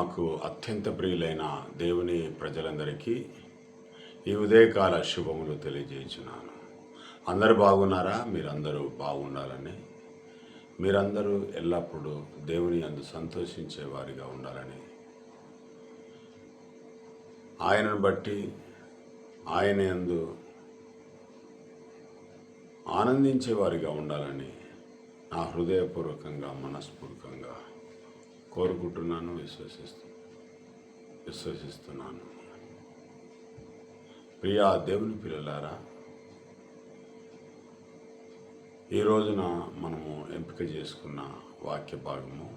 నాకు అత్యంత ప్రియులైన దేవుని ప్రజలందరికీ ఈ ఉదయకాల శుభములు తెలియజేయుచున్నాను. అందరు బాగున్నారా? మీరందరూ బాగుండాలని. మీరందరూ ఎల్లప్పుడూ దేవుని అందు సంతోషించే వారిగా ఉండాలని. ఆయనను బట్టి ఆయన అందు ఆనందించే వారిగా ఉండాలని నా హృదయపూర్వకంగా మనస్పూర్వకంగా కోరుకుంటున్నాను విశ్వసిస్తు విశ్వసిస్తున్నాను. ప్రియా దేవుని పిల్లలారా ఈ రోజున మనము ఎంపిక చేసుకున్న వాక్య భాగము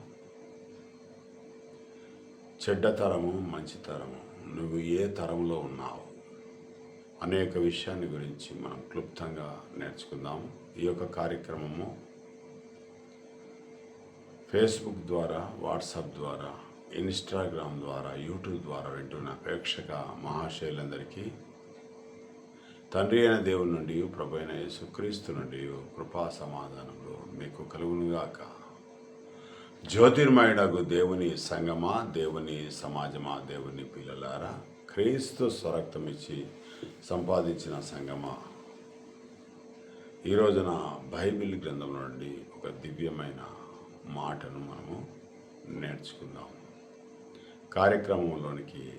చెడ్డ తరము మంచి తరము నువ్వు ఏ తరంలో ఉన్నావు అనేక విషయాన్ని గురించి మనం క్లుప్తంగా నేర్చుకుందాము ఈ యొక్క కార్యక్రమము ఫేస్బుక్ ద్వారా వాట్సాప్ ద్వారా ఇన్స్టాగ్రామ్ ద్వారా యూట్యూబ్ ద్వారా వింటున్న ప్రేక్షక మహాశైలందరికీ తండ్రి అయిన దేవుని నుండి ప్రభు అయిన యేసుక్రీస్తు నుండి కృపా సమాధానంలో మీకు కలుగునుగాక. జ్యోతిర్మయుడకు దేవుని సంగమా దేవుని సమాజమా దేవుని పిల్లలారా క్రీస్తు స్వరక్తం ఇచ్చి సంపాదించిన సంగమా. ఈ రోజున బైబిల్ గ్రంథం నుండి ఒక దివ్యమైన మాటను మనము నేర్చుకుందాం కార్యక్రమంలోనికి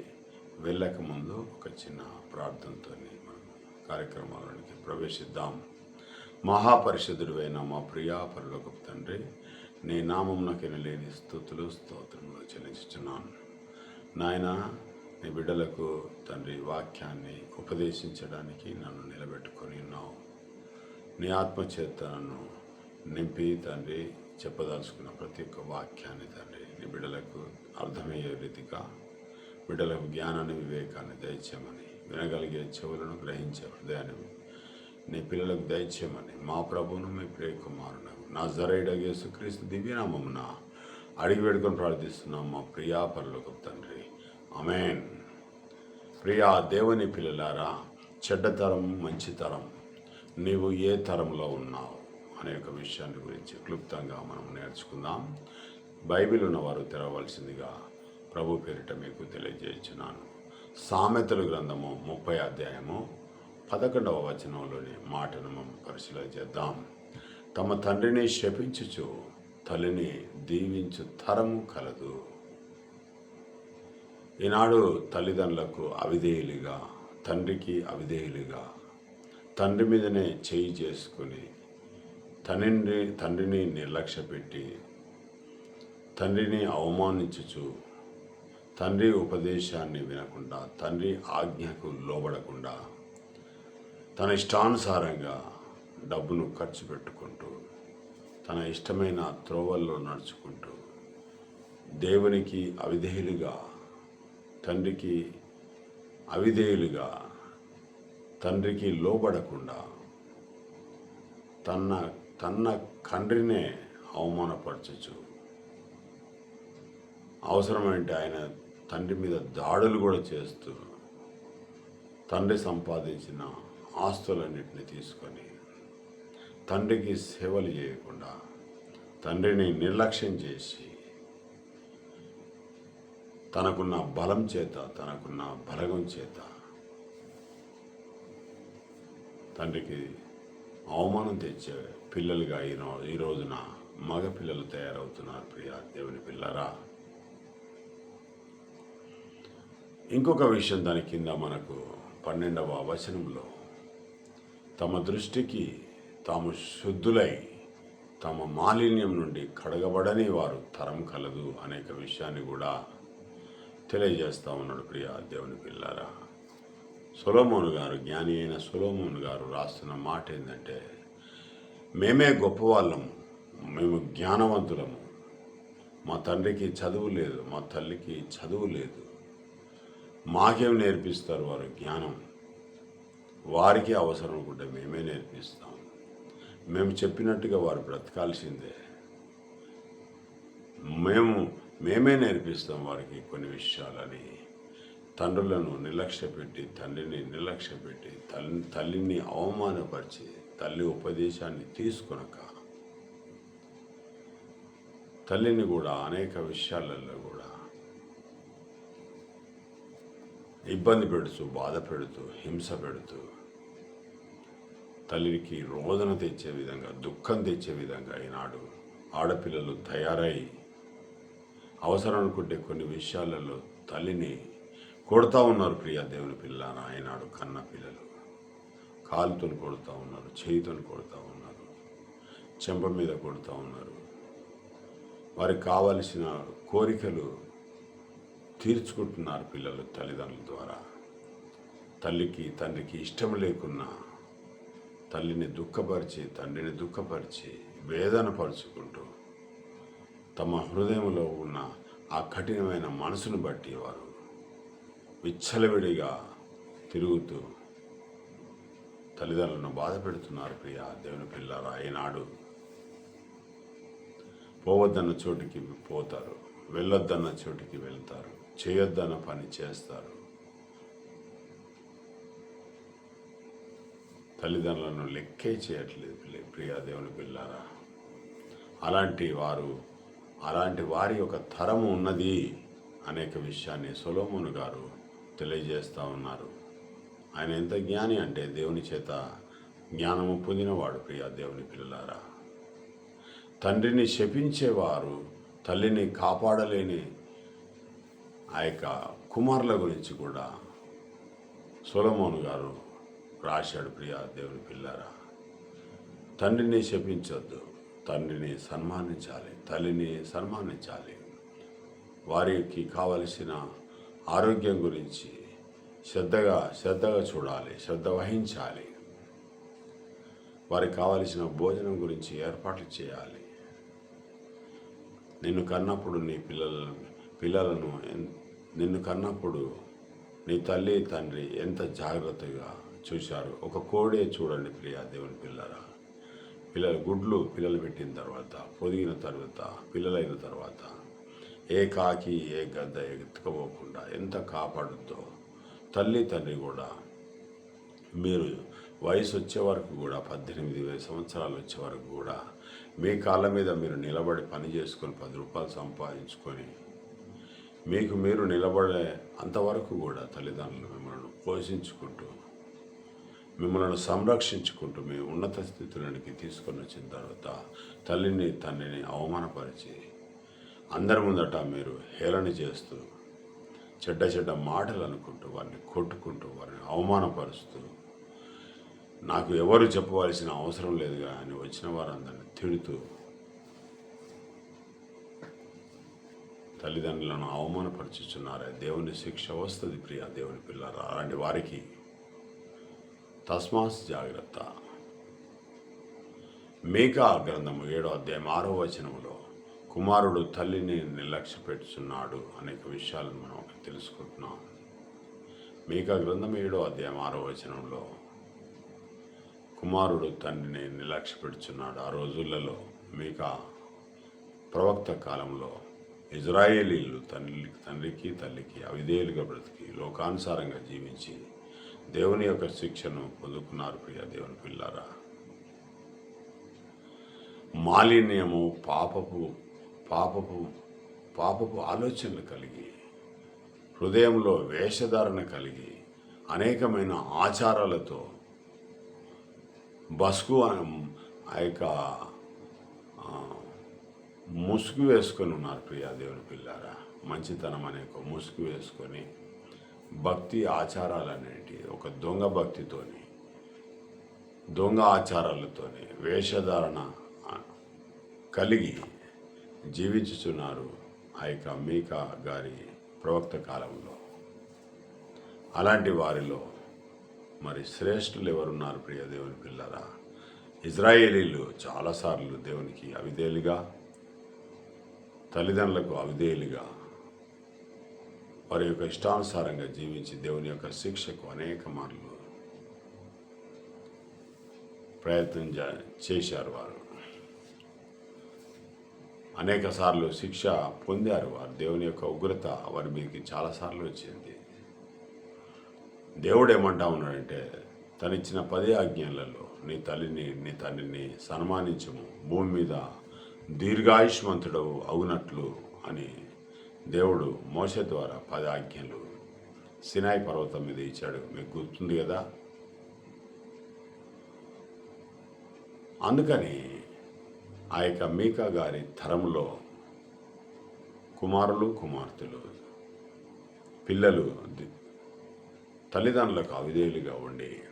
వెళ్ళక ముందు ఒక చిన్న ప్రార్థనతో మనం కార్యక్రమంలోనికి ప్రవేశిద్దాం. మహాపరిషుద్ధుడైన మా ప్రియా పరలోకపు తండ్రి నీ నామంనకి లేని స్థుతులు స్తోత్రములు చెల్లించుతున్నాను నాయన నీ బిడ్డలకు తండ్రి వాక్యాన్ని ఉపదేశించడానికి నన్ను నిలబెట్టుకొని ఉన్నావు. నీ ఆత్మచేత నన్ను నింపి తండ్రి చెప్పదలుచుకున్న ప్రతి ఒక్క వాక్యాన్ని తండ్రి నీ బిడ్డలకు అర్థమయ్యే రీతిగా బిడ్డలకు జ్ఞానాన్ని వివేకాన్ని దయచేయమని వినగలిగే చెవులను గ్రహించే హృదయాన్ని నీ పిల్లలకు దయచేయమని మా ప్రభువును మీ ప్రియ కుమారుడు నా జరైడగే సుక్రీస్తు దివ్యనామమున అడిగి పెడుకొని ప్రార్థిస్తున్నాం మా ప్రియా పరులకు తండ్రి. అమేన్ ప్రియా దేవుని పిల్లలారా చెడ్డ తరం మంచి తరం నీవు ఏ తరంలో ఉన్నావు? అనే ఒక విషయాన్ని గురించి క్లుప్తంగా మనం నేర్చుకుందాం. బైబిల్ ఉన్నవారు తెరవలసిందిగా ప్రభు పేరిట మీకు తెలియజేస్తున్నాను. సామెతలు గ్రంథము ముప్పై అధ్యాయము పదకొండవ వచనంలోని మాటను మనం పరిశీలన చేద్దాం. తమ తండ్రిని శపించుచు తల్లిని దీవించు తరము కలదు. ఈనాడు తల్లిదండ్రులకు అవిధేయులుగా తండ్రికి అవిధేయులుగా తండ్రి మీదనే చేయి చేసుకుని తండ్రిని తండ్రిని నిర్లక్ష్య పెట్టి తండ్రిని అవమానించుచు తండ్రి ఉపదేశాన్ని వినకుండా తండ్రి ఆజ్ఞకు లోబడకుండా తన ఇష్టానుసారంగా డబ్బును ఖర్చు పెట్టుకుంటూ తన ఇష్టమైన త్రోవల్లో నడుచుకుంటూ దేవునికి అవిధేయులుగా తండ్రికి అవిధేయులుగా తండ్రికి లోబడకుండా తన తన కండ్రినే అవమానపరచచ్చు. అవసరమంటే ఆయన తండ్రి మీద దాడులు కూడా చేస్తూ తండ్రి సంపాదించిన ఆస్తులన్నింటినీ తీసుకొని తండ్రికి సేవలు చేయకుండా తండ్రిని నిర్లక్ష్యం చేసి తనకున్న బలం చేత తనకున్న బలగం చేత తండ్రికి అవమానం తెచ్చే పిల్లలుగా ఈ ఈ రోజున మగ పిల్లలు తయారవుతున్నారు ప్రియా దేవుని పిల్లరా. ఇంకొక విషయం దాని కింద మనకు పన్నెండవ వచనంలో తమ దృష్టికి తాము శుద్ధులై తమ మాలిన్యం నుండి కడగబడని వారు తరం కలదు అనేక విషయాన్ని కూడా తెలియజేస్తా ఉన్నాడు ప్రియ దేవుని పిల్లారా. సొలోమోను గారు జ్ఞాని అయిన సొలోమోను గారు రాస్తున్న మాట ఏంటంటే మేమే గొప్పవాళ్ళము. మేము జ్ఞానవంతులము. మా తండ్రికి చదువు లేదు మా తల్లికి చదువు లేదు. మాకేం నేర్పిస్తారు వారు జ్ఞానం? వారికి అవసరం కూడా మేమే నేర్పిస్తాం. మేము చెప్పినట్టుగా వారు బ్రతకాల్సిందే. మేము మేమే నేర్పిస్తాం వారికి కొన్ని విషయాలని. తండ్రులను నిర్లక్ష్యపెట్టి తండ్రిని నిర్లక్ష్య పెట్టి తల్లి తల్లిని అవమానపరిచి తల్లి ఉపదేశాన్ని తీసుకునక తల్లిని కూడా అనేక విషయాలలో కూడా ఇబ్బంది పెడుతూ బాధ పెడుతూ హింస పెడుతూ తల్లికి రోదన తెచ్చే విధంగా దుఃఖం తెచ్చే విధంగా ఈనాడు ఆడపిల్లలు తయారై అవసరం అనుకుంటే కొన్ని విషయాలలో తల్లిని కొడతా ఉన్నారు ప్రియ దేవుని పిల్ల ఆయనాడు కన్న పిల్లలు. కాలుతో కొడుతూ ఉన్నారు చేయితో కొడుతూ ఉన్నారు చెంప మీద కొడుతూ ఉన్నారు. వారికి కావలసిన కోరికలు తీర్చుకుంటున్నారు పిల్లలు తల్లిదండ్రుల ద్వారా. తల్లికి తండ్రికి ఇష్టం లేకున్నా తల్లిని దుఃఖపరిచి తండ్రిని దుఃఖపరిచి వేదన పరుచుకుంటూ తమ హృదయంలో ఉన్న ఆ కఠినమైన మనసును బట్టి వారు విచ్చలవిడిగా తిరుగుతూ తల్లిదండ్రులను బాధ పెడుతున్నారు ప్రియ దేవుని పిల్లరా ఈనాడు. పోవద్దన్న చోటికి పోతారు వెళ్ళొద్దన్న చోటికి వెళ్తారు చేయొద్దన్న పని చేస్తారు. తల్లిదండ్రులను లెక్కే చేయట్లేదు ప్రియా దేవుని పిల్లారా. అలాంటి వారు అలాంటి వారి యొక్క తరము ఉన్నది అనేక విషయాన్ని సొలోమోను గారు తెలియజేస్తూ ఉన్నారు. ఆయన ఎంత జ్ఞాని అంటే దేవుని చేత జ్ఞానము పొందినవాడు ప్రియా దేవుని పిల్లలారా. తండ్రిని శపించేవారు తల్లిని కాపాడలేని ఆ యొక్క కుమారుల గురించి కూడా సొలమోను గారు రాశాడు ప్రియా దేవుని పిల్లారా తండ్రిని శపించొద్దు తండ్రిని సన్మానించాలి తల్లిని సన్మానించాలి. వారికి కావలసిన ఆరోగ్యం గురించి శ్రద్ధగా శ్రద్ధగా చూడాలి శ్రద్ధ వహించాలి. వారికి కావలసిన భోజనం గురించి ఏర్పాట్లు చేయాలి. నిన్ను కన్నప్పుడు నీ పిల్లలను పిల్లలను ఎన్- నిన్ను కన్నప్పుడు నీ తల్లి తండ్రి ఎంత జాగ్రత్తగా చూశారు. ఒక కోడే చూడండి ప్రియా దేవుని పిల్లరా. పిల్లల గుడ్లు పిల్లలు పెట్టిన తర్వాత పొదిగిన తర్వాత పిల్లలైన తర్వాత ఏ కాకి ఏ గద్ద ఎత్తుకోపోకుండా ఎంత కాపాడుద్దో తల్లి తండ్రి కూడా మీరు వయసు వచ్చే వరకు కూడా పద్దెనిమిది సంవత్సరాలు వచ్చే వరకు కూడా మీ కాళ్ళ మీద మీరు నిలబడి పని చేసుకొని పది రూపాయలు సంపాదించుకొని మీకు మీరు నిలబడే అంతవరకు కూడా తల్లిదండ్రులు మిమ్మల్ని పోషించుకుంటూ మిమ్మల్ని సంరక్షించుకుంటూ మీ ఉన్నత స్థితులకి తీసుకొని వచ్చిన తర్వాత తల్లిని తండ్రిని అవమానపరిచి అందరి ముందట మీరు హేళన చేస్తూ చెడ్డ చెడ్డ మాటలు అనుకుంటూ వారిని కొట్టుకుంటూ వారిని అవమానపరుస్తూ నాకు ఎవరు చెప్పవలసిన అవసరం లేదుగా అని వచ్చిన వారందరిని తిడుతూ తల్లిదండ్రులను అవమానపరుచుచున్నారే. దేవుని శిక్ష వస్తుంది ప్రియ దేవుని పిల్లలు అలాంటి వారికి తస్మాస్ జాగ్రత్త. మేకా గ్రంథము ఏడో అధ్యాయం ఆరో వచనములో కుమారుడు తల్లిని నిర్లక్ష్య పెట్టుచున్నాడు అనేక విషయాలను మనం తెలుసుకుంటున్నాం. మీకా గ్రంథం ఏడో అధ్యాయం ఆరో వచనంలో కుమారుడు తండ్రిని నిర్లక్ష్యపెడుచున్నాడు ఆ రోజులలో మీకా ప్రవక్త కాలంలో ఇజ్రాయేలీలు తండ్రి తండ్రికి తల్లికి అవిధేయులుగా బ్రతికి లోకానుసారంగా జీవించి దేవుని యొక్క శిక్షను పొందుకున్నారు ప్రియ దేవుని పిల్లారా. మాలిన్యము పాపపు పాపపు పాపపు ఆలోచనలు కలిగి హృదయంలో వేషధారణ కలిగి అనేకమైన ఆచారాలతో బస్కు ఆ యొక్క ముసుగు వేసుకొని ఉన్నారు ప్రియా దేవుని పిల్లారా. మంచితనం అనే ఒక ముసుగు వేసుకొని భక్తి ఆచారాలు అనేటి ఒక దొంగ భక్తితోని దొంగ ఆచారాలతోని వేషధారణ కలిగి జీవించుచున్నారు ఆ యొక్క మీకా గారి ప్రవక్త కాలంలో. అలాంటి వారిలో మరి శ్రేష్ఠులు ఎవరున్నారు ప్రియ దేవుని పిల్లరా? ఇజ్రాయేలీలు చాలాసార్లు దేవునికి అవిధేయులుగా తల్లిదండ్రులకు అవిధేయులుగా వారి యొక్క ఇష్టానుసారంగా జీవించి దేవుని యొక్క శిక్షకు అనేక మార్లు ప్రయత్నం చే- చేశారు వారు. అనేక సార్లు శిక్ష పొందారు. వారు దేవుని యొక్క ఉగ్రత వారి మీదకి చాలాసార్లు వచ్చింది. దేవుడు ఏమంటా ఉన్నాడంటే తనిచ్చిన పది ఆజ్ఞలలో నీ తల్లిని నీ తండ్రిని సన్మానించము. భూమి మీద దీర్ఘాయుష్మంతుడు అవునట్లు అని దేవుడు మోస ద్వారా పది ఆజ్ఞలు సినాయి పర్వతం మీద ఇచ్చాడు. మీకు గుర్తుంది కదా? అందుకని ఆ యొక్క మీకా గారి తరంలో కుమారులు కుమార్తెలు పిల్లలు తల్లిదండ్రులకు అవిధేయులుగా ఉండి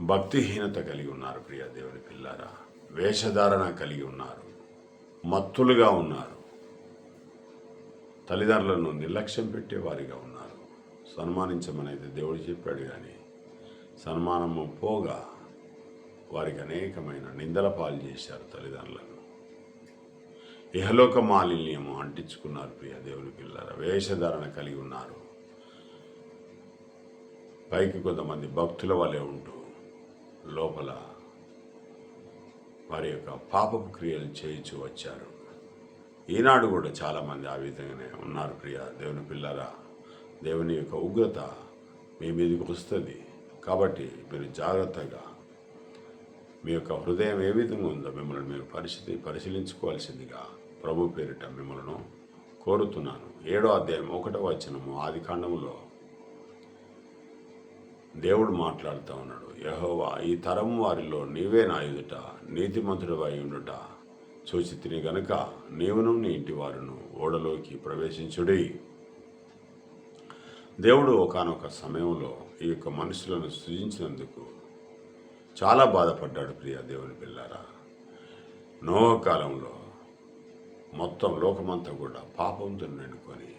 భక్తిహీనత కలిగి ఉన్నారు ప్రియ దేవుని పిల్లారా. వేషధారణ కలిగి ఉన్నారు. మత్తులుగా ఉన్నారు. తల్లిదండ్రులను నిర్లక్ష్యం పెట్టే వారిగా ఉన్నారు. సన్మానించమనైతే దేవుడు చెప్పాడు కానీ సన్మానము పోగా వారికి అనేకమైన నిందల పాలు చేశారు తల్లిదండ్రులను. ఇహలోక మాలిన్యము అంటించుకున్నారు ప్రియ దేవుని పిల్లల వేషధారణ కలిగి ఉన్నారు. పైకి కొంతమంది భక్తుల వలె ఉంటూ లోపల వారి యొక్క పాపపు క్రియలు చేయించు వచ్చారు. ఈనాడు కూడా చాలామంది ఆ విధంగానే ఉన్నారు ప్రియ దేవుని పిల్లరా. దేవుని యొక్క ఉగ్రత మీ మీదకి వస్తుంది. కాబట్టి మీరు జాగ్రత్తగా మీ యొక్క హృదయం ఏ విధంగా ఉందో మిమ్మల్ని మీరు పరిస్థితి పరిశీలించుకోవాల్సిందిగా ప్రభు పేరిట మిమ్మల్ని కోరుతున్నాను. ఏడో అధ్యాయం ఒకటో వచనము ఆది కాండములో దేవుడు మాట్లాడుతూ ఉన్నాడు. యహోవా ఈ తరం వారిలో నీవే నా ఎదుట నీతిమంతుడు అయి ఉండుట చూచి తిని గనుక నీవును నీ ఇంటి వారును ఓడలోకి ప్రవేశించుడి. దేవుడు ఒకానొక సమయంలో ఈ యొక్క మనుషులను సృజించినందుకు చాలా బాధపడ్డాడు ప్రియ దేవుని పిల్లారా నోవ కాలంలో మొత్తం లోకమంతా కూడా పాపంతో నిండుకొని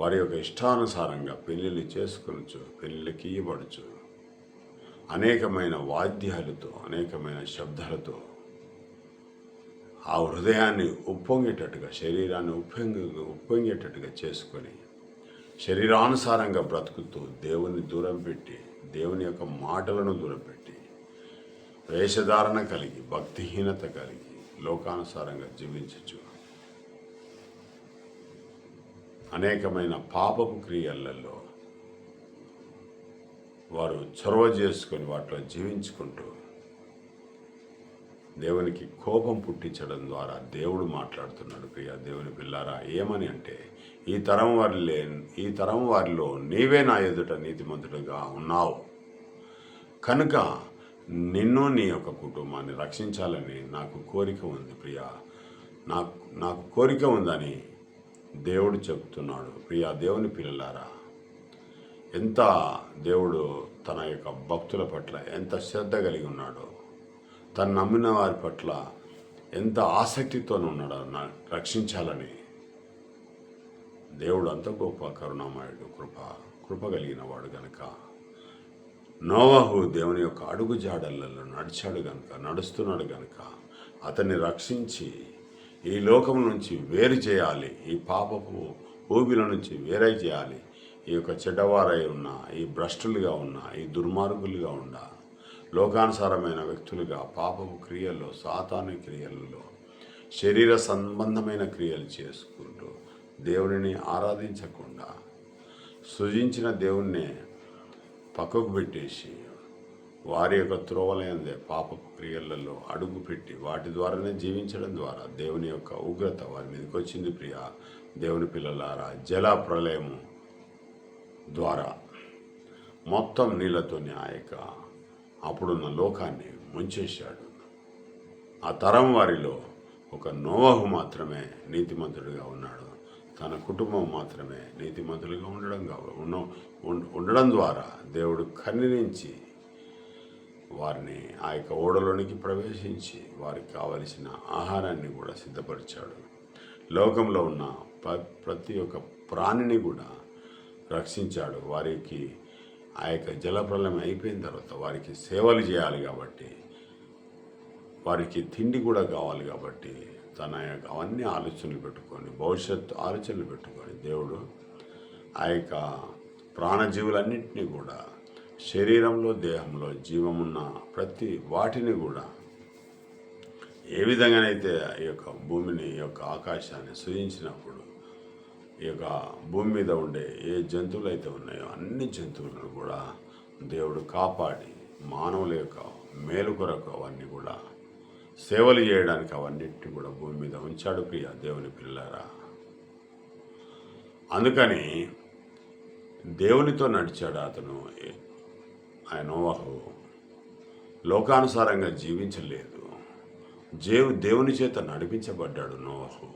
వారి యొక్క ఇష్టానుసారంగా పెళ్ళిళ్ళు చేసుకొనొచ్చు పెళ్ళిళ్ళకి ఇవ్వబడచ్చు అనేకమైన వాద్యాలతో అనేకమైన శబ్దాలతో ఆ హృదయాన్ని ఉప్పొంగేటట్టుగా శరీరాన్ని ఉప్పొంగి ఉప్పొంగేటట్టుగా చేసుకొని శరీరానుసారంగా బ్రతుకుతూ దేవుణ్ణి దూరం పెట్టి దేవుని యొక్క మాటలను దూరపెట్టి వేషధారణ కలిగి భక్తిహీనత కలిగి లోకానుసారంగా జీవించచ్చు. అనేకమైన పాపపు క్రియలలో వారు చొరవ చేసుకొని వాటిలో జీవించుకుంటూ దేవునికి కోపం పుట్టించడం ద్వారా దేవుడు మాట్లాడుతున్నాడు. ప్రియ దేవుని పిల్లారా ఏమని అంటే ఈ తరం వారిలే ఈ తరం వారిలో నీవే నా ఎదుట నీతిమంతుడిగా ఉన్నావు. కనుక నిన్ను నీ యొక్క కుటుంబాన్ని రక్షించాలని నాకు కోరిక ఉంది ప్రియా. నాకు నాకు కోరిక ఉందని దేవుడు చెప్తున్నాడు ప్రియా దేవుని పిల్లలారా. ఎంత దేవుడు తన యొక్క భక్తుల పట్ల ఎంత శ్రద్ధ కలిగి ఉన్నాడో తను నమ్మిన వారి పట్ల ఎంత ఆసక్తితో ఉన్నాడో నా రక్షించాలని దేవుడు అంత గొప్ప కరుణామయుడు కృప కృప కలిగిన వాడు గనక. నోవాహు దేవుని యొక్క అడుగు జాడలలో నడిచాడు గనక నడుస్తున్నాడు గనక అతన్ని రక్షించి ఈ లోకం నుంచి వేరు చేయాలి ఈ పాపపు ఊబిల నుంచి వేరే చేయాలి. ఈ యొక్క చెడ్డవారై ఉన్న ఈ భ్రష్టులుగా ఉన్న ఈ దుర్మార్గులుగా ఉన్న లోకానుసారమైన వ్యక్తులుగా పాపపు క్రియల్లో సాతాను క్రియలలో శరీర సంబంధమైన క్రియలు చేసుకుని దేవుడిని ఆరాధించకుండా సృజించిన దేవుణ్ణి పక్కకు పెట్టేసి వారి యొక్క త్రోవలయందే పాప క్రియలలో అడుగు పెట్టి వాటి ద్వారానే జీవించడం ద్వారా దేవుని యొక్క ఉగ్రత వారి మీదకి వచ్చింది ప్రియ. దేవుని పిల్లలారా జల ప్రళయము ద్వారా మొత్తం నీళ్ళతోని ఆ యొక్క అప్పుడున్న లోకాన్ని ముంచేశాడు. ఆ తరం వారిలో ఒక నోవహు మాత్రమే నీతిమంతుడిగా ఉన్నాడు. తన కుటుంబం మాత్రమే నీతిమంతులుగా ఉండడం కావ- ఉన్న- ఉండడం ద్వారా దేవుడు కన్నిరించి వారిని ఆ యొక్క ఓడలోనికి ప్రవేశించి వారికి కావలసిన ఆహారాన్ని కూడా సిద్ధపరిచాడు. లోకంలో ఉన్న ప్ర- ప్రతి ఒక్క ప్రాణిని కూడా రక్షించాడు. వారికి ఆ యొక్క జలప్రలయం అయిపోయిన తర్వాత వారికి సేవలు చేయాలి కాబట్టి వారికి తిండి కూడా కావాలి కాబట్టి తన యొక్క అవన్నీ ఆలోచనలు పెట్టుకొని భవిష్యత్తు ఆలోచనలు పెట్టుకొని దేవుడు ఆ యొక్క ప్రాణజీవులన్నింటినీ కూడా శరీరంలో దేహంలో జీవమున్న ప్రతి వాటిని కూడా ఏ విధంగానైతే ఈ యొక్క భూమిని ఈ యొక్క ఆకాశాన్ని సృజించినప్పుడు ఈ యొక్క భూమి మీద ఉండే ఏ జంతువులు అయితే ఉన్నాయో అన్ని జంతువులను కూడా దేవుడు కాపాడి మానవుల యొక్క మేలు కొరకు అవన్నీ కూడా సేవలు చేయడానికి అవన్నింటినీ కూడా భూమి మీద ఉంచాడు ప్రియ దేవుని పిల్లరా. అందుకని దేవునితో నడిచాడు అతను. ఆయన లోకానుసారంగా జీవించలేదు. జేవు దేవుని చేత నడిపించబడ్డాడు నోవహు.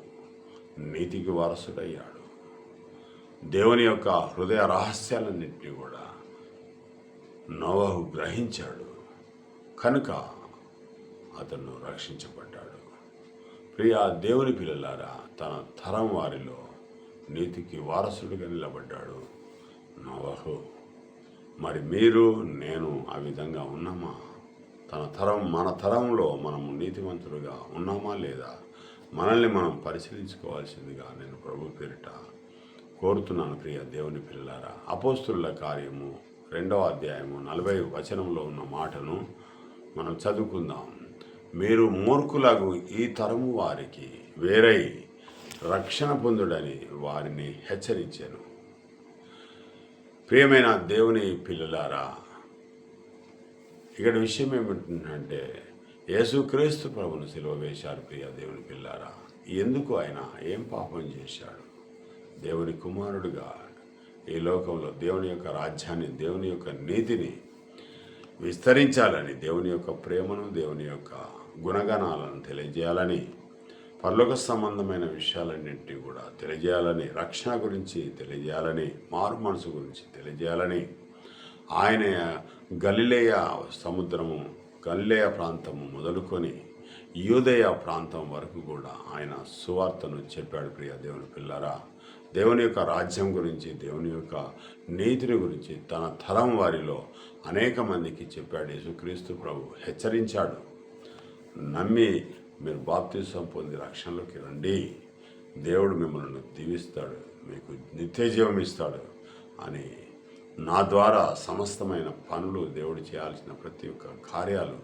నీతికి వారసుడయ్యాడు. దేవుని యొక్క హృదయ రహస్యాలన్నింటినీ కూడా నోవహు గ్రహించాడు. కనుక అతను రక్షించబడ్డాడు. ప్రియా దేవుని పిల్లలారా తన తరం వారిలో నీతికి వారసుడిగా నిలబడ్డాడు నవహు. మరి మీరు నేను ఆ విధంగా ఉన్నామా? తన తరం మన తరంలో మనము నీతివంతులుగా ఉన్నామా లేదా? మనల్ని మనం పరిశీలించుకోవాల్సిందిగా నేను ప్రభు పేరిట కోరుతున్నాను ప్రియ దేవుని పిల్లారా అపోస్తుల కార్యము రెండవ అధ్యాయము నలభై వచనంలో ఉన్న మాటను మనం చదువుకుందాం. మీరు మూర్ఖులకు ఈ తరము వారికి వేరై రక్షణ పొందుడని వారిని హెచ్చరించాను. ప్రియమైన దేవుని పిల్లలారా ఇక్కడ విషయం ఏమిటంటే యేసుక్రీస్తు ప్రభును సిలువ వేశారు ప్రియ దేవుని పిల్లారా ఎందుకు ఆయన ఏం పాపం చేశాడు? దేవుని కుమారుడుగా ఈ లోకంలో దేవుని యొక్క రాజ్యాన్ని దేవుని యొక్క నీతిని విస్తరించాలని దేవుని యొక్క ప్రేమను దేవుని యొక్క గుణగణాలను తెలియజేయాలని పర్లోక సంబంధమైన విషయాలన్నింటినీ కూడా తెలియజేయాలని రక్షణ గురించి తెలియజేయాలని మారు మనసు గురించి తెలియజేయాలని ఆయన గలిలేయ సముద్రము గలిలేయ ప్రాంతము మొదలుకొని యూదయ ప్రాంతం వరకు కూడా ఆయన సువార్తను చెప్పాడు. ప్రియ దేవుని పిల్లరా దేవుని యొక్క రాజ్యం గురించి దేవుని యొక్క నీతిని గురించి తన తరం వారిలో అనేక మందికి చెప్పాడు. యేసుక్రీస్తు ప్రభు హెచ్చరించాడు. నమ్మి మీరు బాప్తీసం పొంది రక్షణలోకి రండి. దేవుడు మిమ్మల్ని దీవిస్తాడు మీకు నిత్య జీవం ఇస్తాడు అని నా ద్వారా సమస్తమైన పనులు దేవుడు చేయాల్సిన ప్రతి ఒక్క కార్యాలు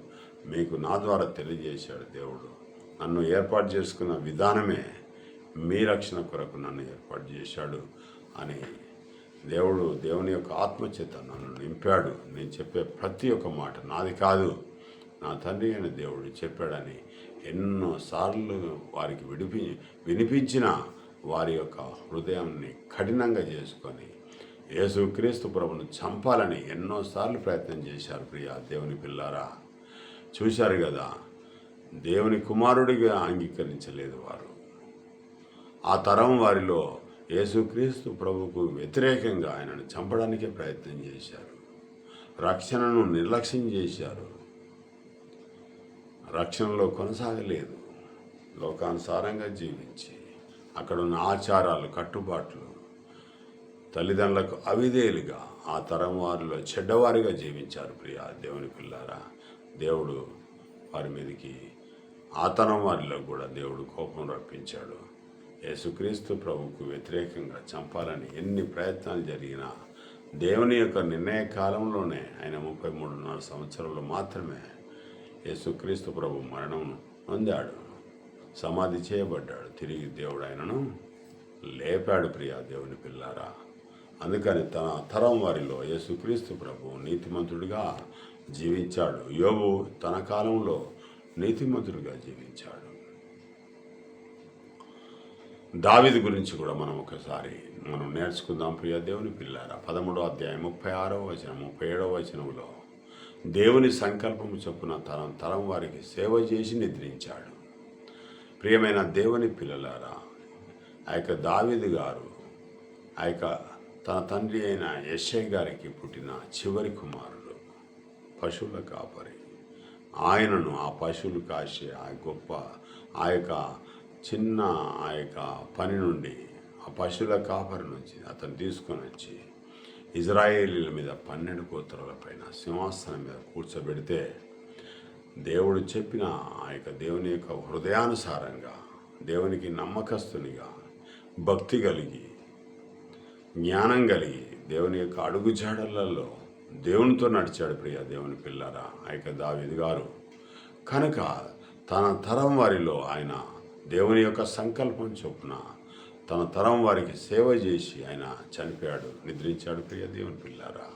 మీకు నా ద్వారా తెలియజేశాడు దేవుడు. నన్ను ఏర్పాటు చేసుకున్న విధానమే మీ రక్షణ కొరకు నన్ను ఏర్పాటు చేశాడు అని దేవుడు దేవుని యొక్క ఆత్మచేత నన్ను నింపాడు. నేను చెప్పే ప్రతి ఒక్క మాట నాది కాదు. నా తండ్రి అయిన దేవుడు చెప్పాడని ఎన్నోసార్లు వారికి విడిపి వినిపించిన వారి యొక్క హృదయాన్ని కఠినంగా చేసుకొని యేసుక్రీస్తు ప్రభును చంపాలని ఎన్నోసార్లు ప్రయత్నం చేశారు ప్రియ దేవుని పిల్లారా. చూశారు కదా దేవుని కుమారుడిగా అంగీకరించలేదు వారు. ఆ తరం వారిలో యేసుక్రీస్తు ప్రభుకు వ్యతిరేకంగా ఆయనను చంపడానికే ప్రయత్నం చేశారు. రక్షణను నిర్లక్ష్యం చేశారు. రక్షణలో కొనసాగలేదు. లోకానుసారంగా జీవించి అక్కడున్న ఆచారాలు కట్టుబాట్లు తల్లిదండ్రులకు అవిధేయులుగా ఆ తరం వారిలో చెడ్డవారిగా జీవించారు ప్రియ దేవుని పిల్లారా. దేవుడు వారి మీదకి ఆ తరం వారిలో కూడా దేవుడు కోపం రప్పించాడు. యేసుక్రీస్తు ప్రభుకు వ్యతిరేకంగా చంపాలని ఎన్ని ప్రయత్నాలు జరిగినా దేవుని యొక్క నిర్ణయ కాలంలోనే ఆయన ముప్పై మూడున్నర సంవత్సరంలో మాత్రమే యేసుక్రీస్తు ప్రభు మరణం పొందాడు. సమాధి చేయబడ్డాడు. తిరిగి దేవుడు ఆయనను లేపాడు ప్రియా దేవుని పిల్లారా. అందుకని తన తరం వారిలో యేసుక్రీస్తు ప్రభు నీతిమంతుడిగా జీవించాడు. యోబు తన కాలంలో నీతిమంతుడిగా జీవించాడు. దావిది గురించి కూడా మనం ఒకసారి మనం నేర్చుకుందాం ప్రియ దేవుని పిల్లారా. పదమూడో అధ్యాయం ముప్పై ఆరో వచనం ముప్పై ఏడవ వచనంలో దేవుని సంకల్పము చొప్పున తరం తరం వారికి సేవ చేసి నిద్రించాడు. ప్రియమైన దేవుని పిల్లలారా ఆ యొక్క దావిది గారు ఆ యొక్క తన తండ్రి అయిన యశ్ఐ గారికి పుట్టిన చివరి కుమారుడు పశువుల కాపరి. ఆయనను ఆ పశువులు కాసే ఆ గొప్ప ఆ యొక్క చిన్న ఆ యొక్క పని నుండి ఆ పశువుల కాపరి నుంచి అతను తీసుకొని వచ్చి ఇజ్రాయేలీల మీద పన్నెండు గోత్రాల పైన సింహాసనం మీద కూర్చోబెడితే దేవుడు చెప్పిన ఆ యొక్క దేవుని యొక్క హృదయానుసారంగా దేవునికి నమ్మకస్తునిగా భక్తి కలిగి జ్ఞానం కలిగి దేవుని యొక్క అడుగుజాడలలో దేవునితో నడిచాడు ప్రియ దేవుని పిల్లరా ఆ యొక్క దావిది గారు. కనుక తన తరం వారిలో ఆయన దేవుని యొక్క సంకల్పం చొప్పున తన తరం వారికి సేవ చేసి ఆయన చనిపోయాడు. నిద్రించాడు. ప్రియ దేవుని పిల్లారా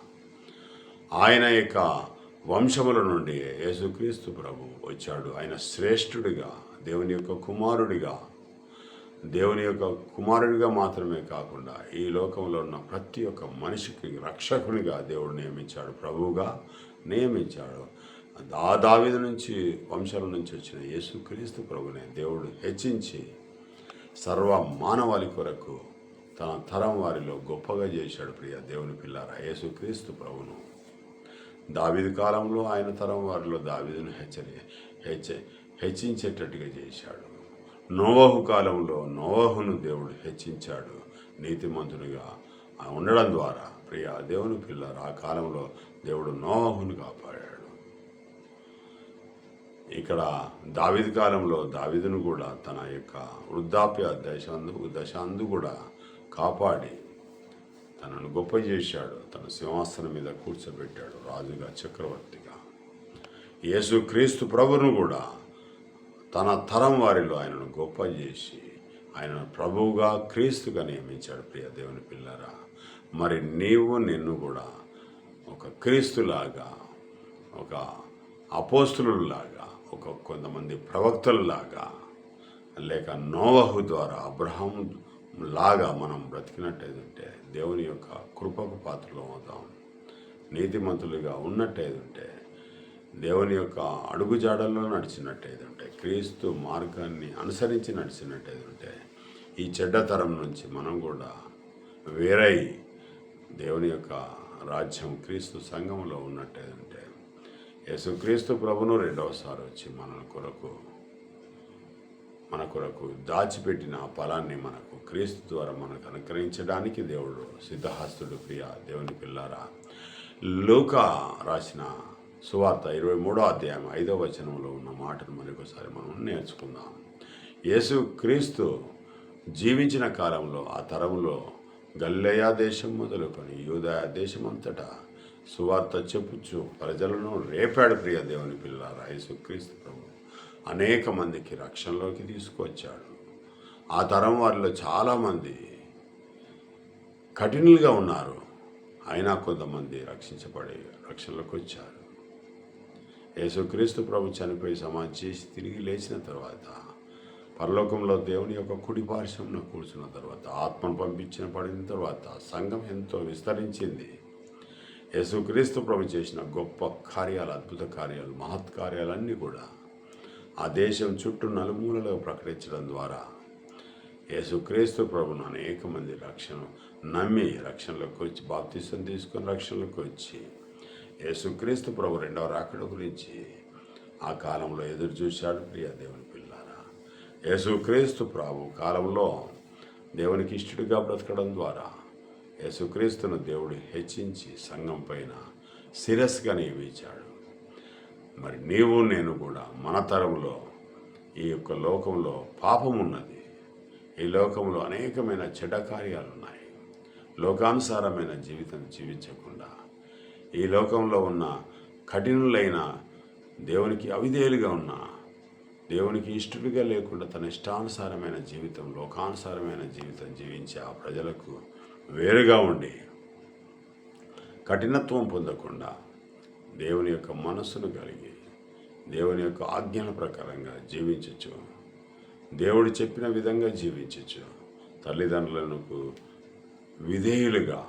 ఆయన యొక్క వంశముల నుండి యేసుక్రీస్తు ప్రభు వచ్చాడు. ఆయన శ్రేష్ఠుడిగా దేవుని యొక్క కుమారుడిగా దేవుని యొక్క కుమారుడిగా మాత్రమే కాకుండా ఈ లోకంలో ఉన్న ప్రతి ఒక్క మనిషికి రక్షకునిగా దేవుడు నియమించాడు. ప్రభువుగా నియమించాడు. ఆ నుంచి వంశాల నుంచి వచ్చిన యేసుక్రీస్తు ప్రభునే దేవుడు హెచ్చించి సర్వ మానవాళి కొరకు తన తరం వారిలో గొప్పగా చేశాడు ప్రియ దేవుని పిల్లార యేసుక్రీస్తు ప్రభును దావిది కాలంలో ఆయన తరం వారిలో దావిదును హెచ్చరి హెచ్చ హెచ్చించేటట్టుగా చేశాడు. నోవహు కాలంలో నోవహును దేవుడు హెచ్చించాడు నీతిమంతునిగా ఉండడం ద్వారా. ప్రియ దేవుని పిల్లర ఆ కాలంలో దేవుడు నోవహును కాపాడాడు. ఇక్కడ దావిది కాలంలో దావిదును కూడా తన యొక్క వృద్ధాప్య దశాందు దశాందు కూడా కాపాడి తనను గొప్ప చేశాడు. తన సింహాసనం మీద కూర్చోబెట్టాడు రాజుగా చక్రవర్తిగా. యేసు క్రీస్తు ప్రభును కూడా తన తరం వారిలో ఆయనను గొప్ప చేసి ఆయన ప్రభువుగా క్రీస్తుగా నియమించాడు. ప్రియ దేవుని పిల్లరా మరి నీవు నిన్ను కూడా ఒక క్రీస్తులాగా ఒక అపోస్తులులాగా కొంతమంది ప్రవక్తలలాగా లేక నోవహు ద్వారా అబ్రహం లాగా మనం బ్రతికినట్టేదంటే దేవుని యొక్క కృపకు పాత్రలు అవుతాం. నీతిమంతులుగా ఉన్నట్టేదంటే దేవుని యొక్క అడుగుజాడల్లో నడిచినట్టయితే క్రీస్తు మార్గాన్ని అనుసరించి నడిచినట్టయితే ఈ చెడ్డ తరం నుంచి మనం కూడా వేరై దేవుని యొక్క రాజ్యం క్రీస్తు సంఘంలో ఉన్నట్టేదంటే యేసుక్రీస్తు ప్రభును రెండవసారి వచ్చి మన కొరకు మన కొరకు దాచిపెట్టిన ఆ ఫలాన్ని మనకు క్రీస్తు ద్వారా మనకు అనుగ్రహించడానికి దేవుడు సిద్ధహస్తుడు ప్రియ దేవుని పిల్లారా. లూక రాసిన సువార్త ఇరవై మూడో అధ్యాయం ఐదో వచనంలో ఉన్న మాటను మరొకసారి మనం నేర్చుకుందాం. యేసు క్రీస్తు జీవించిన కాలంలో ఆ తరంలో గల్లయా దేశం మొదలుకొని యూదయా దేశం అంతటా సువార్త చెప్పుచ్చు ప్రజలను రేపాడు ప్రియ దేవుని పిల్లారా యేసుక్రీస్తు ప్రభు. అనేక మందికి రక్షణలోకి తీసుకొచ్చాడు ఆ తరం వారిలో చాలామంది కఠినలుగా ఉన్నారు. అయినా కొంతమంది రక్షించబడి రక్షణలోకి వచ్చారు. యేసుక్రీస్తు ప్రభు చనిపోయి సమాధి చేసి తిరిగి లేచిన తర్వాత పరలోకంలో దేవుని యొక్క కుడి పార్శ్వంలో కూర్చున్న తర్వాత ఆత్మను పంపించిన పడిన తర్వాత సంఘం ఎంతో విస్తరించింది. యేసుక్రీస్తు ప్రభు చేసిన గొప్ప కార్యాలు అద్భుత కార్యాలు మహత్ కార్యాలన్నీ కూడా ఆ దేశం చుట్టూ నలుమూలలో ప్రకటించడం ద్వారా యేసుక్రీస్తు ప్రభును అనేక మంది రక్షణ నమ్మి రక్షణలోకి వచ్చి బాప్తీసం తీసుకొని రక్షణలోకి వచ్చి యేసుక్రీస్తు ప్రభు రెండవ రాకడ గురించి ఆ కాలంలో ఎదురు చూశాడు. ప్రియ దేవుని పిల్లారా యేసుక్రీస్తు ప్రభు కాలంలో దేవునికి ఇష్టడిగా బ్రతకడం ద్వారా యేసుక్రీస్తును దేవుడు హెచ్చించి సంఘం పైన శిరస్గా నియమించాడు. మరి నీవు నేను కూడా మన తరంలో ఈ యొక్క లోకంలో పాపం ఉన్నది ఈ లోకంలో అనేకమైన చెడ్డ కార్యాలు ఉన్నాయి లోకానుసారమైన జీవితం జీవించకుండా ఈ లోకంలో ఉన్న కఠినులైన దేవునికి అవిధేయులుగా ఉన్న దేవునికి ఇష్టలుగా లేకుండా తన ఇష్టానుసారమైన జీవితం లోకానుసారమైన జీవితం జీవించే ఆ ప్రజలకు వేరుగా ఉండి కఠినత్వం పొందకుండా దేవుని యొక్క మనస్సును కలిగి దేవుని యొక్క ఆజ్ఞల ప్రకారంగా జీవించచ్చు. దేవుడు చెప్పిన విధంగా జీవించచ్చు. తల్లిదండ్రులకు విధేయులుగా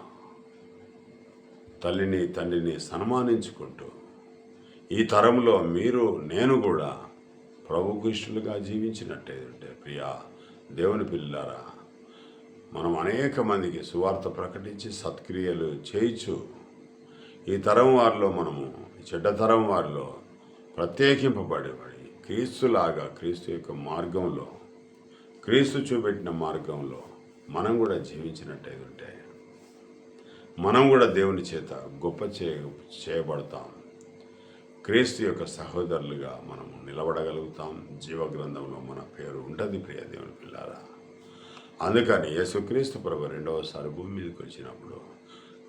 తల్లిని తండ్రిని సన్మానించుకుంటూ ఈ తరంలో మీరు నేను కూడా ప్రభుకృష్ణులుగా జీవించినట్టే. ప్రియా దేవుని పిల్లారా మనం అనేక మందికి సువార్త ప్రకటించి సత్క్రియలు చేయించు. ఈ తరం వారిలో మనము చెడ్డ తరం వారిలో ప్రత్యేకింపబడేవాడి. క్రీస్తులాగా క్రీస్తు యొక్క మార్గంలో క్రీస్తు చూపెట్టిన మార్గంలో మనం కూడా జీవించినట్టయితే మనం కూడా దేవుని చేత గొప్ప చే చేయబడతాం. క్రీస్తు యొక్క సహోదరులుగా మనం నిలబడగలుగుతాం. జీవగ్రంథంలో మన పేరు ఉంటుంది ప్రియ దేవుని పిల్లారా. అందుకని యేసుక్రీస్తు ప్రభు రెండవసారి భూమి మీదకి వచ్చినప్పుడు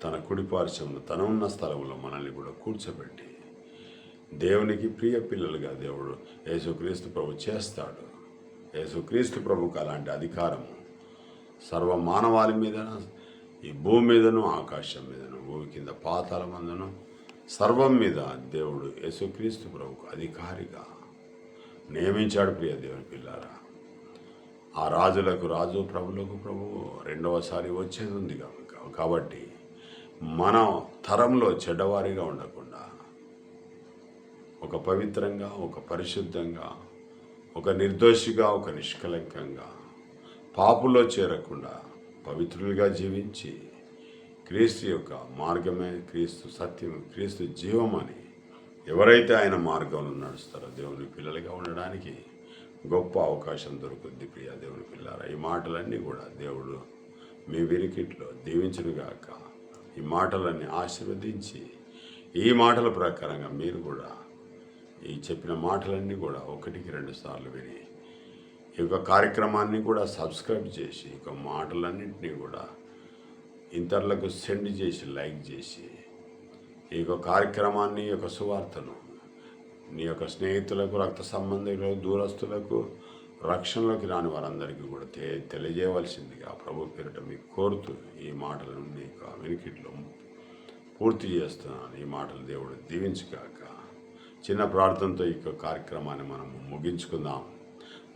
తన కుడి పార్శ్వంలో తన ఉన్న స్థలంలో మనల్ని కూడా కూర్చోబెట్టి దేవునికి ప్రియ పిల్లలుగా దేవుడు యేసుక్రీస్తు ప్రభు చేస్తాడు. యేసుక్రీస్తు ప్రభుకు అలాంటి అధికారము సర్వ మానవాళి మీద ఈ భూమి మీదను ఆకాశం మీదను భూమి కింద పాతాల మందను సర్వం మీద దేవుడు యేసుక్రీస్తు ప్రభుకు అధికారిగా నియమించాడు ప్రియ దేవుని పిల్లారా. ఆ రాజులకు రాజు ప్రభులకు ప్రభువు రెండవసారి వచ్చేది ఉంది కాబట్టి మన తరంలో చెడ్డవారిగా ఉండకుండా ఒక పవిత్రంగా ఒక పరిశుద్ధంగా ఒక నిర్దోషిగా ఒక నిష్కలంకంగా పాపులో చేరకుండా పవిత్రులుగా జీవించి క్రీస్తు యొక్క మార్గమే క్రీస్తు సత్యం క్రీస్తు జీవం అని ఎవరైతే ఆయన మార్గంలో నడుస్తారో దేవుని పిల్లలుగా ఉండడానికి గొప్ప అవకాశం దొరుకుద్ది ప్రియా దేవుని పిల్లారా. ఈ మాటలన్నీ కూడా దేవుడు మీ విరికిట్లో దీవించునుగాక. ఈ మాటలన్నీ ఆశీర్వదించి ఈ మాటల ప్రకారంగా మీరు కూడా ఈ చెప్పిన మాటలన్నీ కూడా ఒకటికి రెండు సార్లు విని ఈ యొక్క కార్యక్రమాన్ని కూడా సబ్స్క్రైబ్ చేసి ఈ యొక్క మాటలన్నింటినీ కూడా ఇతరులకు సెండ్ చేసి లైక్ చేసి ఈ యొక్క కార్యక్రమాన్ని యొక్క సువార్తను నీ యొక్క స్నేహితులకు రక్త సంబంధికులకు దూరస్తులకు రక్షణలోకి రాని వారందరికీ కూడా తె తెలియజేయవలసిందిగా ప్రభు పేరిట మీకు కోరుతూ ఈ మాటలను మీ యొక్క వెనుకిట్లో పూర్తి చేస్తున్నాను. ఈ మాటలు దేవుడు దీవించుగాక. చిన్న ప్రార్థనతో ఈ యొక్క కార్యక్రమాన్ని మనం ముగించుకుందాం.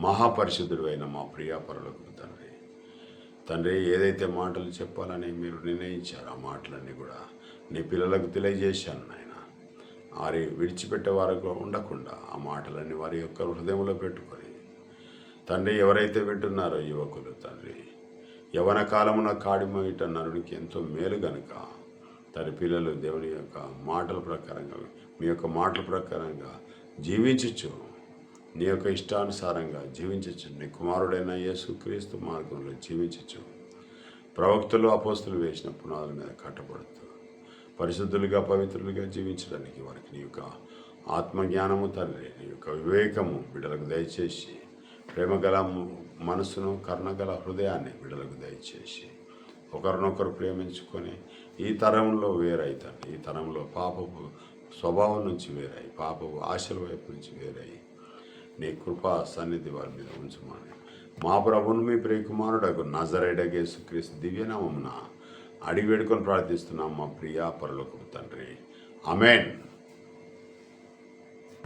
మహాపరిశుద్ధుడు అయిన మా ప్రియాపరులకు తండ్రి. తండ్రి ఏదైతే మాటలు చెప్పాలని మీరు నిర్ణయించారో ఆ మాటలన్నీ కూడా నీ పిల్లలకు తెలియజేశాను వారి విడిచిపెట్టే వారికి ఉండకుండా ఆ మాటలన్నీ వారి యొక్క హృదయంలో పెట్టుకొని తండ్రి ఎవరైతే వింటున్నారో యువకులు తండ్రి యవన కాలమున కాడిమోయిట నరుడికి ఎంతో మేలు గనుక తన పిల్లలు దేవుని యొక్క మాటల ప్రకారంగా మీ యొక్క మాటల ప్రకారంగా జీవించచ్చు నీ యొక్క ఇష్టానుసారంగా జీవించచ్చు నీ కుమారుడైన యేసుక్రీస్తు మార్గంలో జీవించచ్చు ప్రవక్తలు అపోస్తులు వేసిన పునాదుల మీద కట్టబడుతుంది పరిశుద్ధులుగా పవిత్రులుగా జీవించడానికి వారికి నీ యొక్క ఆత్మజ్ఞానము తండ్రి నీ యొక్క వివేకము బిడ్డలకు దయచేసి ప్రేమగల మనసును కర్ణగల హృదయాన్ని బిడ్డలకు దయచేసి ఒకరినొకరు ప్రేమించుకొని ఈ తరంలో వేరైతాను ఈ తరంలో పాపపు స్వభావం నుంచి వేరై పాపపు ఆశల వైపు నుంచి వేరై నీ కృపా సన్నిధి వారి మీద ఉంచమని. మా ప్రభును మీ ప్రియకుమారుడకు నజరేడగేసు క్రీస్తు దివ్యనామమున అడిగి వేడుకొని ప్రార్థిస్తున్నాం మా ప్రియా పరలోకపు తండ్రి. అమెన్